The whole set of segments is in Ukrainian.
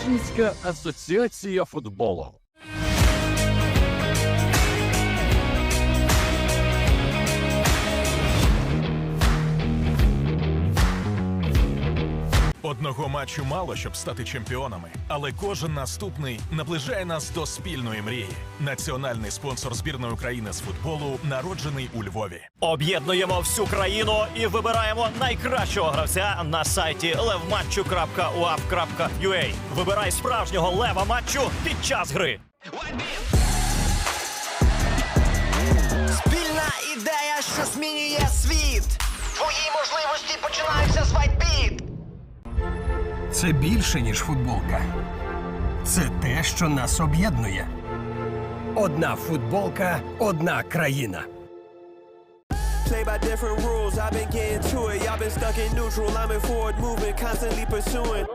Українська асоціація футболу. Одного матчу мало, щоб стати чемпіонами, але кожен наступний наближає нас до спільної мрії. Національний спонсор збірної України з футболу народжений у Львові. Об'єднуємо всю країну і вибираємо найкращого гравця на сайті levmatchu.uap.ua. Вибирай справжнього лева матчу під час гри. Спільна ідея, що змінює світ. Твої можливості починаються з вайтбіт. Це більше, ніж футболка. Це те, що нас об'єднує. Одна футболка, одна країна. Play by different rules, I've been getting to it. Y'all been stuck in neutral, I'm in forward movement, constantly pursuing.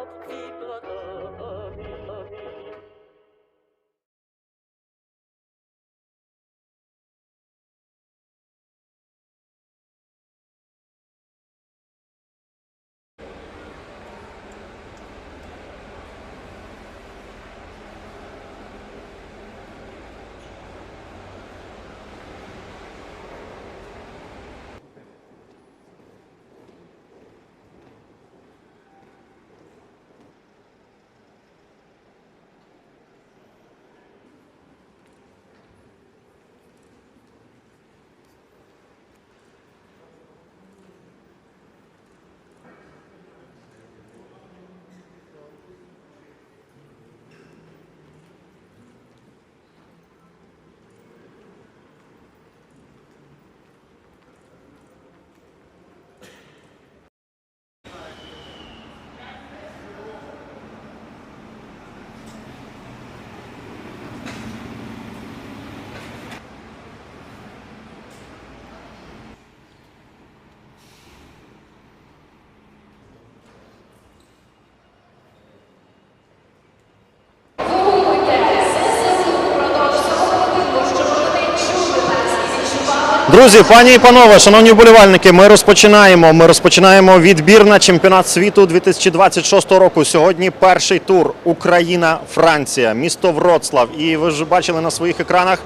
Друзі, пані і панове, шановні вболівальники, ми розпочинаємо. Ми розпочинаємо відбір на чемпіонат світу 2026 року. Сьогодні перший тур Україна, Франція, місто Вроцлав. І ви ж бачили на своїх екранах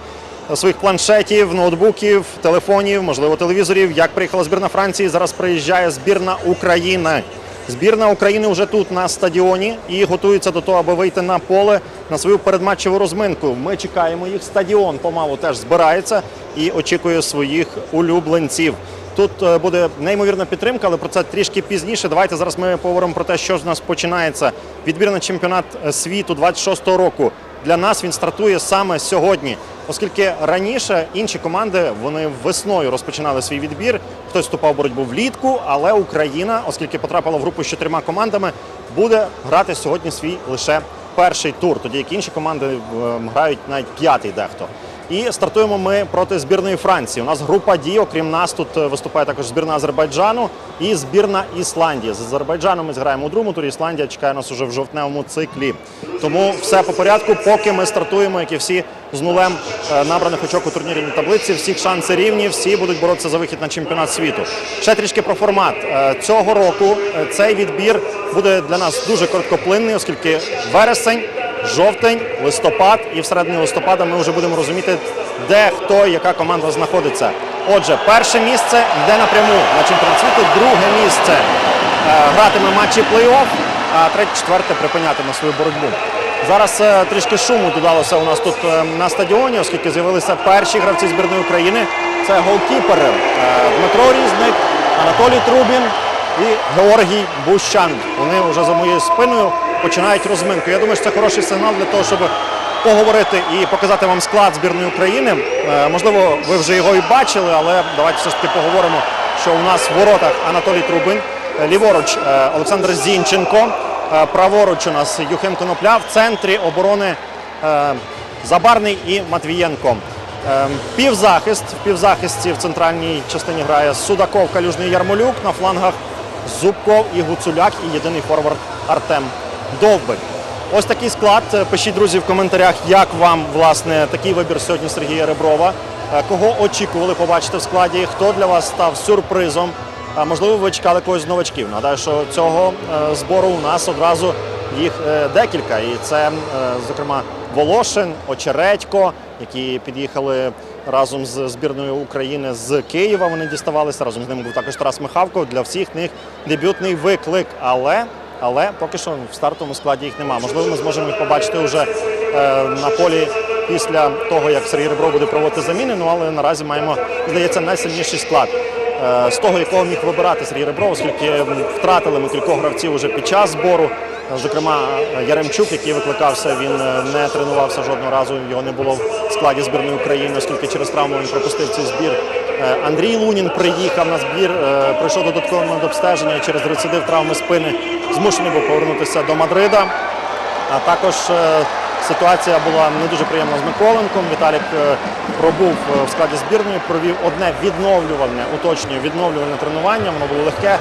на своїх планшетів, ноутбуків, телефонів, можливо, телевізорів, як приїхала збірна Франції. Зараз приїжджає збірна України. Збірна України вже тут на стадіоні і готується до того, аби вийти на поле на свою передматчеву розминку. Ми чекаємо їх. Стадіон помалу теж збирається і очікує своїх улюбленців. Тут е, буде неймовірна підтримка, але про це трішки пізніше. Давайте зараз ми поговоримо про те, що з нас починається. Відбір на чемпіонат е, світу 26-го року. Для нас він стартує саме сьогодні, оскільки раніше інші команди вони весною розпочинали свій відбір. Хтось вступав в боротьбу влітку, але Україна, оскільки потрапила в групу з чотирма командами, буде грати сьогодні свій лише перший тур, тоді як інші команди е, грають навіть п'ятий дехто. І стартуємо ми проти збірної Франції. У нас група дій, окрім нас, тут е, виступає також збірна Азербайджану і збірна Ісландії. З Азербайджаном ми зграємо у другому турі. Ісландія чекає нас уже в жовтневому циклі. Тому все по порядку, поки ми стартуємо, як і всі з нулем е, набраних очок у турнірній таблиці. Всіх шанси рівні, всі будуть боротися за вихід на чемпіонат світу. Ще трішки про формат Е, цього року. Цей відбір буде для нас дуже короткоплинний, оскільки вересень жовтень, листопад, і всередині листопада ми вже будемо розуміти, де хто яка команда знаходиться. Отже, перше місце йде напряму на чемпіонат світу, друге місце е, гратиме матчі плей-офф, а третє, четверте припинятиме свою боротьбу. Зараз е, трішки шуму додалося у нас тут е, на стадіоні, оскільки з'явилися перші гравці збірної України. Це голкіпери Дмитро Різник, Анатолій Трубін і Георгій Бущан. Вони вже за моєю спиною починають розминку. Я думаю, що це хороший сигнал для того, щоб поговорити і показати вам склад збірної України. Е, Можливо, ви вже його і бачили, але давайте все ж таки поговоримо, що у нас в воротах Анатолій Трубин, е, ліворуч е, Олександр Зінченко, праворуч у нас Юхим Конопля, в центрі оборони Забарний і Матвієнко. Півзахист, в півзахисті в центральній частині грає Судаков, Калюжний Ярмолюк, на флангах Зубков і Гуцуляк, і єдиний форвард Артем Довбик. Ось такий склад. Е, Пишіть, друзі, в коментарях, як вам власне такий вибір сьогодні Сергія Реброва. Е, Кого очікували побачити в складі? Хто для вас став сюрпризом? Можливо, ви чекали когось з новачків. Нагадаю, що цього е, збору у нас одразу їх е, декілька. І це, е, зокрема, Волошин, Очередько, які під'їхали разом з збірною України з Києва. Вони діставалися. Разом з ними був також Тарас Михавко. Для всіх них дебютний виклик. Але, але поки що в стартовому складі їх немає. Можливо, ми зможемо їх побачити вже е, на полі після того, як Сергій Ребров буде проводити заміни. Ну але наразі маємо, здається, найсильніший склад. Е, З того, якого міг вибирати Сергій Ребров, оскільки втратили ми кількох гравців уже під час збору. Зокрема, Яремчук, який викликався, він е, не тренувався жодного разу. Його не було в складі збірної України, оскільки через травму він пропустив цей збір. Е, Андрій Лунін приїхав на збір, е, пройшов додаткове обстеження і через рецидив травми спини змушений був повернутися до Мадрида. А також е, ситуація була не дуже приємна з Миколенком. Віталік пробув в складі збірної, провів одне відновлювальне, уточнюю, відновлювальне тренування. Воно було легке,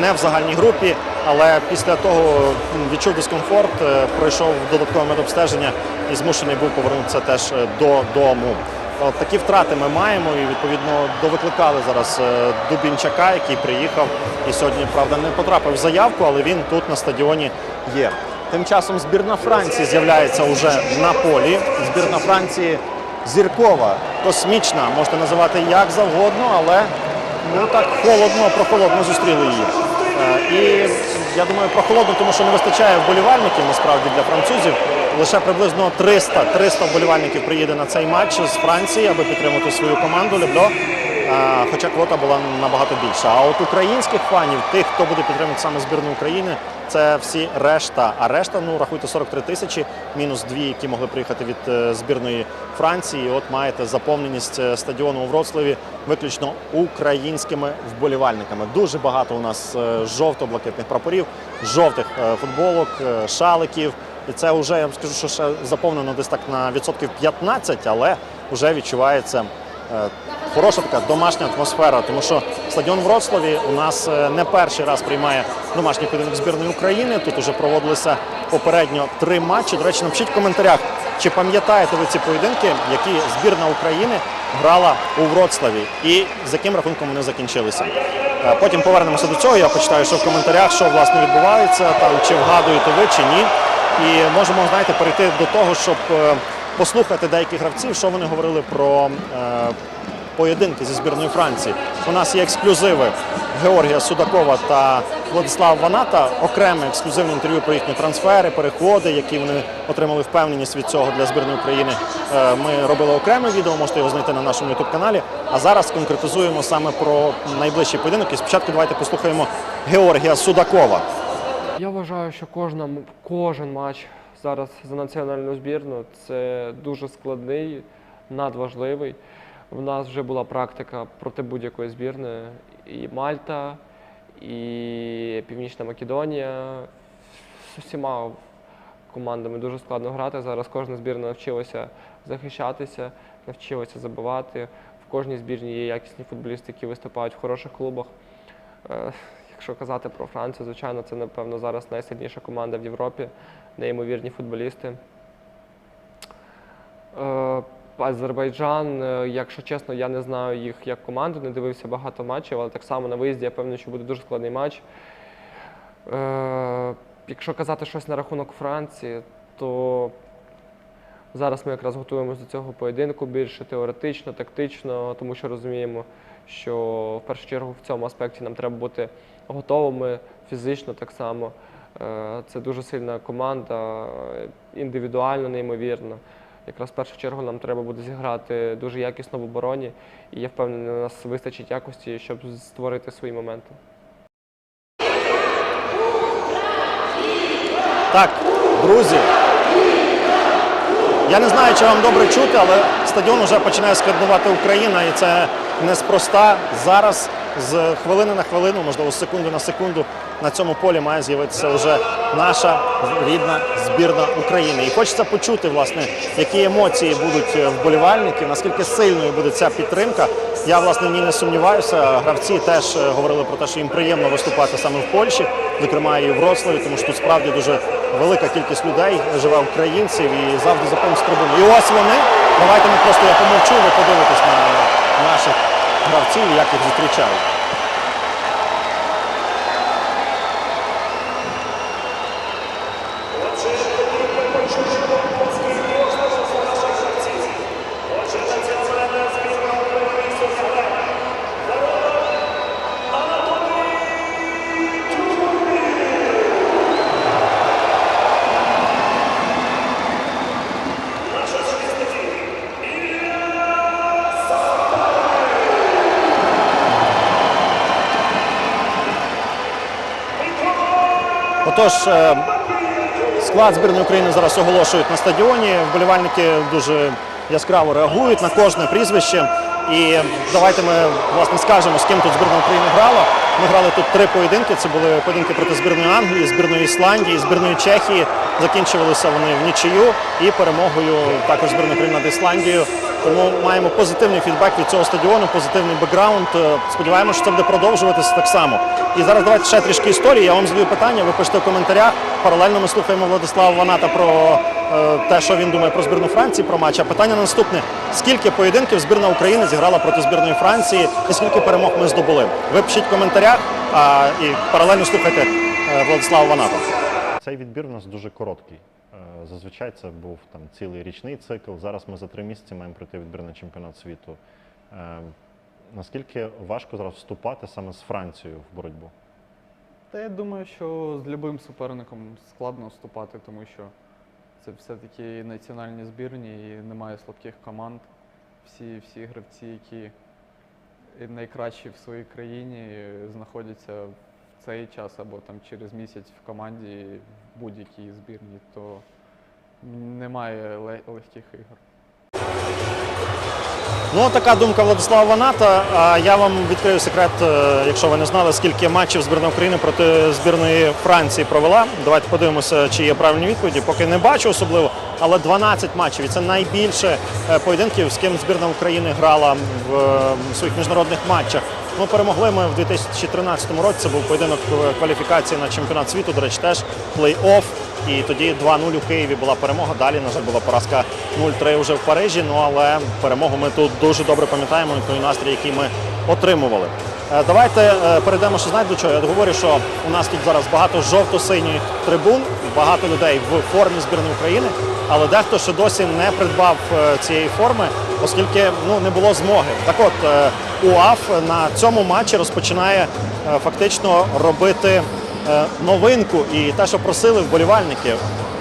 не в загальній групі, але після того відчув дискомфорт, пройшов додаткове медобстеження і змушений був повернутися теж додому. От такі втрати ми маємо і відповідно довикликали зараз е, Дубінчака, який приїхав і сьогодні, правда, не потрапив в заявку, але він тут на стадіоні є. Тим часом збірна Франції з'являється вже на полі. Збірна Франції зіркова, космічна, можете називати як завгодно, але ну так холодно, прохолодно зустріли її. Е, І я думаю, прохолодно, тому що не вистачає вболівальників насправді для французів. Лише приблизно 300, 300 вболівальників приїде на цей матч з Франції, аби підтримати свою команду Лебло. Е, Хоча квота була набагато більша. А от українських фанів, тих, хто буде підтримувати саме збірну України, це всі решта. А решта, ну рахуйте 43 тисячі, мінус дві, які могли приїхати від е, збірної Франції. І От маєте заповненість е, стадіону у Вроцлаві виключно українськими вболівальниками. Дуже багато у нас жовто-блакитних прапорів, жовтих футболок, шаликів. І це вже я вам скажу, що ще заповнено десь так на відсотків 15, але вже відчувається е, хороша така домашня атмосфера, тому що стадіон Вроцлаві у нас е, не перший раз приймає домашній поєдинок збірної України. Тут вже проводилися попередньо три матчі. До речі, напишіть в коментарях, чи пам'ятаєте ви ці поєдинки, які збірна України грала у Вроцлаві і з яким рахунком вони закінчилися. Е, Потім повернемося до цього. Я почитаю, що в коментарях, що власне відбувається, там чи вгадуєте ви чи ні. І можемо, знаєте, перейти до того, щоб е, послухати деяких гравців, що вони говорили про е, поєдинки зі збірною Франції. У нас є ексклюзиви Георгія Судакова та Владислава Ваната, окреме ексклюзивне інтерв'ю про їхні трансфери, переходи, які вони отримали впевненість від цього для збірної України. Е, Ми робили окреме відео, можете його знайти на нашому youtube каналі. А зараз конкретизуємо саме про найближчий поєдинок. І спочатку давайте послухаємо Георгія Судакова. Я вважаю, що кожна, кожен матч зараз за національну збірну це дуже складний, надважливий. В нас вже була практика проти будь-якої збірної. І Мальта, і Північна Македонія. З усіма командами дуже складно грати. Зараз кожна збірна навчилася захищатися, навчилася забивати. В кожній збірні є якісні футболісти, які виступають в хороших клубах. Якщо казати про Францію, звичайно, це напевно зараз найсильніша команда в Європі, неймовірні футболісти. Е, Азербайджан, е, якщо чесно, я не знаю їх як команду, не дивився багато матчів, але так само на виїзді я певний, що буде дуже складний матч. Е, Якщо казати щось на рахунок Франції, то зараз ми якраз готуємося до цього поєдинку більше теоретично, тактично, тому що розуміємо, що в першу чергу в цьому аспекті нам треба бути готовими фізично так само. Е, Це дуже сильна команда, індивідуально, неймовірно. Якраз в першу чергу нам треба буде зіграти дуже якісно в обороні, і я впевнений, у нас вистачить якості, щоб створити свої моменти. Так, друзі. Я не знаю, чи вам добре чути, але стадіон вже починає складнувати Україна, і це неспроста. Зараз з хвилини на хвилину, можливо, з секунди на секунду на цьому полі має з'явитися вже наша рідна збірна України. І хочеться почути, власне, які емоції будуть вболівальників, наскільки сильною буде ця підтримка. Я власне в ній не сумніваюся. Гравці теж е, говорили про те, що їм приємно виступати саме в Польщі, зокрема і в Вроцлаві, тому що тут справді дуже велика кількість людей живе українців і завжди заповнюють трибуни. І ось вони. Давайте ми просто я помовчу, ви подивитесь на наших гравців, як їх зустрічають. Отож, е, склад збірної України зараз оголошують на стадіоні. Вболівальники дуже яскраво реагують на кожне прізвище. І давайте ми власне скажемо, з ким тут збірна України грала. Ми грали тут три поєдинки. Це були поєдинки проти збірної Англії, збірної Ісландії, збірної Чехії. Закінчувалися вони в нічию і перемогою також збірної України над Ісландією. Тому маємо позитивний фідбек від цього стадіону, позитивний бекграунд. Е, Сподіваємося, що це буде продовжуватися так само. І зараз давайте ще трішки історії. Я вам задаю питання, ви пишете в коментарях. Паралельно ми слухаємо Владислава Ваната про е, те, що він думає про збірну Франції, про матч. А питання наступне: скільки поєдинків збірна України зіграла проти збірної Франції і скільки перемог ми здобули? Ви пишіть в коментарях а, і паралельно слухайте е, Владислава Ваната. Цей відбір у нас дуже короткий. Зазвичай це був там цілий річний цикл. Зараз ми за три місяці маємо пройти відбір на чемпіонат світу. Е, Наскільки важко зараз вступати саме з Францією в боротьбу? Та я думаю, що з будь-яким суперником складно вступати, тому що це все-таки національні збірні і немає слабких команд. Всі, всі гравці, які найкращі в своїй країні, знаходяться в цей час або там через місяць в команді в будь-якій збірні, то немає легких ігор. Ну, така думка Владислава Ваната. А я вам відкрию секрет, е, якщо ви не знали, скільки матчів збірна України проти збірної Франції провела. Давайте подивимося, чи є правильні відповіді. Поки не бачу особливо, але 12 матчів. І це найбільше е, поєдинків, з ким збірна України грала в своїх міжнародних матчах. Ну, перемогли ми в 2013 році. Це був поєдинок е, кваліфікації на чемпіонат світу. До речі, теж плей-офф. І тоді 2-0 у Києві була перемога. Далі, на жаль, була поразка 0-3 вже в Парижі. Ну але перемогу ми тут дуже добре пам'ятаємо і той настрій, який ми отримували. Е, Давайте е, перейдемо, що знаєте до чого. Я говорю, що у нас тут зараз багато жовто-синіх трибун, багато людей в формі збірної України, але дехто ще досі не придбав е, цієї форми, оскільки ну не було змоги. Так от УАФ на цьому матчі розпочинає фактично робити новинку і те, що просили вболівальники.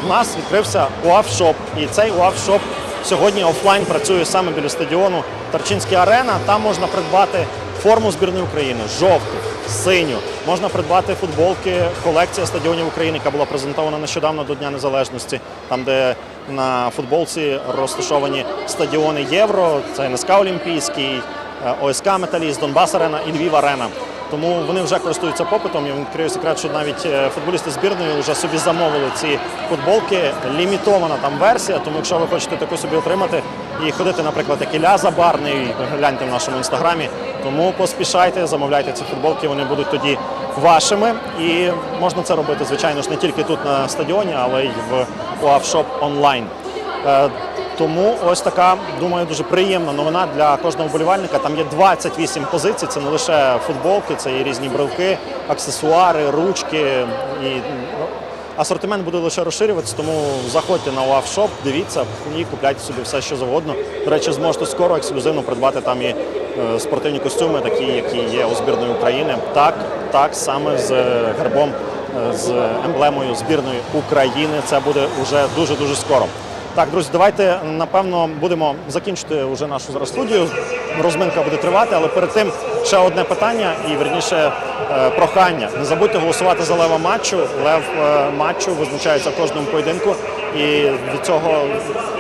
У нас відкрився УАФ-шоп, і цей УАФ-шоп сьогодні офлайн працює саме біля стадіону Тарчинська арена. Там можна придбати форму збірної України, жовту, синю. Можна придбати футболки, колекція стадіонів України, яка була презентована нещодавно до Дня Незалежності, там, де на футболці розташовані стадіони Євро, це НСК Олімпійський, е, ОСК Металіст, Донбас Арена і Львів Арена. Тому вони вже користуються попитом. Я вам відкрию секрет, що навіть е, футболісти збірної вже собі замовили ці футболки. Лімітована там версія. Тому якщо ви хочете таку собі отримати і ходити, наприклад, як Ілля Забарний, гляньте в нашому інстаграмі. Тому поспішайте, замовляйте ці футболки, вони будуть тоді вашими. І можна це робити, звичайно ж, не тільки тут на стадіоні, але й в УАФ-шоп онлайн. Тому ось така, думаю, дуже приємна новина для кожного вболівальника. Там є 28 позицій. Це не лише футболки, це і різні брелки, аксесуари, ручки. І ну, асортимент буде лише розширюватися. Тому заходьте на УАФ-шоп, дивіться і купляйте собі все, що завгодно. До речі, зможете скоро ексклюзивно придбати там і е, спортивні костюми, такі, які є у збірної України. Так, так саме з гербом, е, з емблемою збірної України. Це буде вже дуже дуже скоро. Так, друзі, давайте напевно будемо закінчити вже нашу зараз студію. Розминка буде тривати, але перед тим ще одне питання і верніше е, прохання. Не забудьте голосувати за лева матчу. Лев е, матчу визначається в кожному поєдинку, і від цього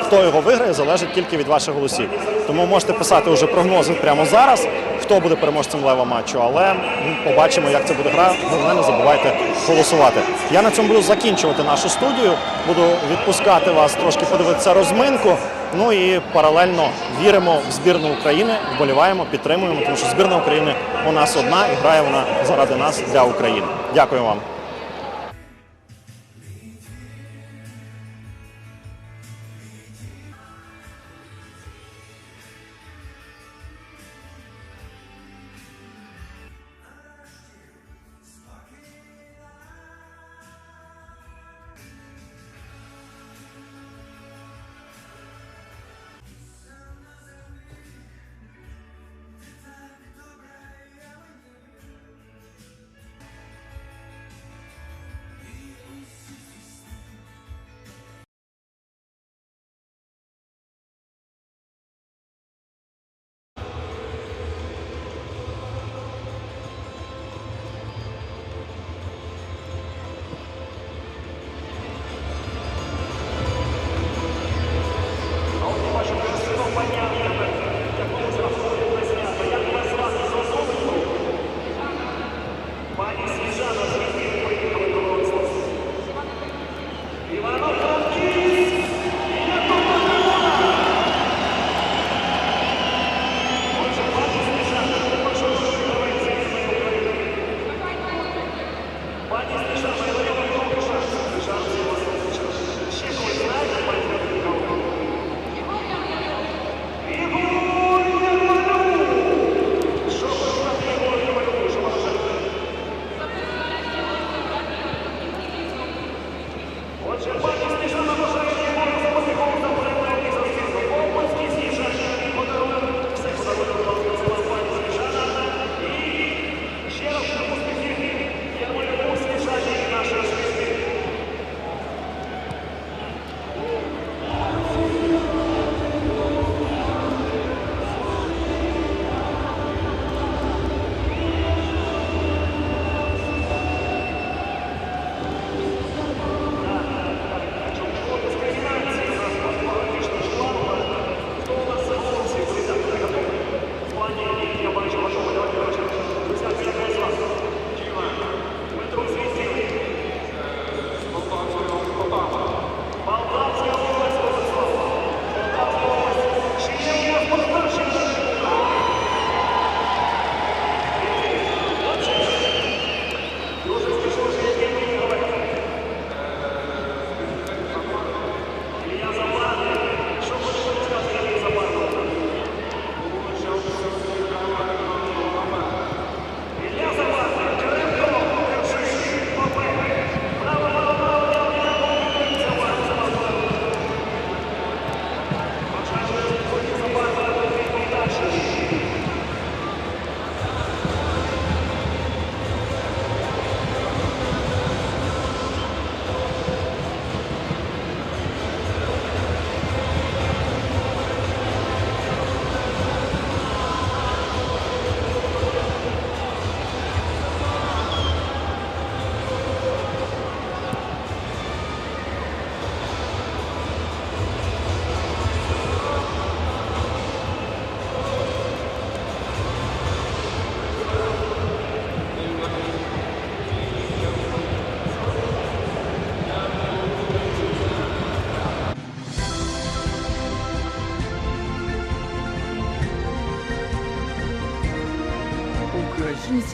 хто його виграє, залежить тільки від ваших голосів. Тому можете писати вже прогнози прямо зараз, хто буде переможцем лева матчу. Але ну, побачимо, як це буде гра. Головне, не забувайте голосувати. Я на цьому буду закінчувати нашу студію. Буду відпускати вас трошки подивитися розминку. Ну і паралельно віримо в збірну України, вболіваємо, підтримуємо, тому що збірна України у нас одна і грає вона заради нас для України. Дякую вам.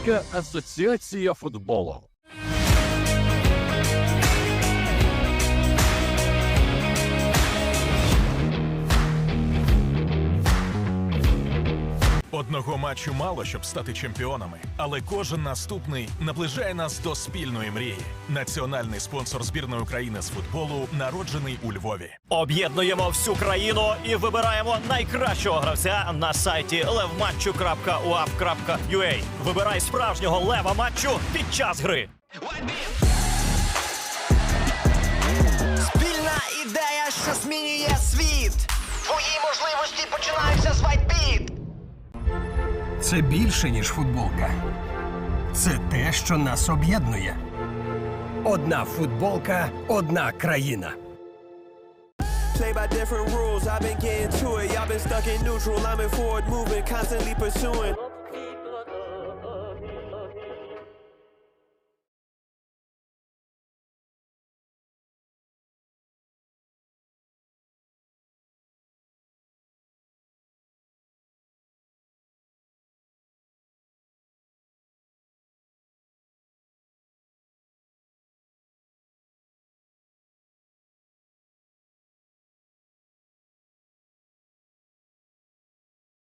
Українська асоціація футболу. Одного матчу мало, щоб стати чемпіонами, але кожен наступний наближає нас до спільної мрії. Національний спонсор збірної України з футболу народжений у Львові. Об'єднуємо всю країну і вибираємо найкращого гравця на сайті levmatchu.uaf.ua. Вибирай справжнього лева матчу під час гри. Спільна ідея, що змінює світ. Твої можливості починаються з WhiteBit. Це більше, ніж футболка. Це те, що нас об'єднує. Одна футболка, одна країна. Play by different rules, I've been getting to it. Y'all been stuck in neutral. I'm in forward movement, constantly pursuing.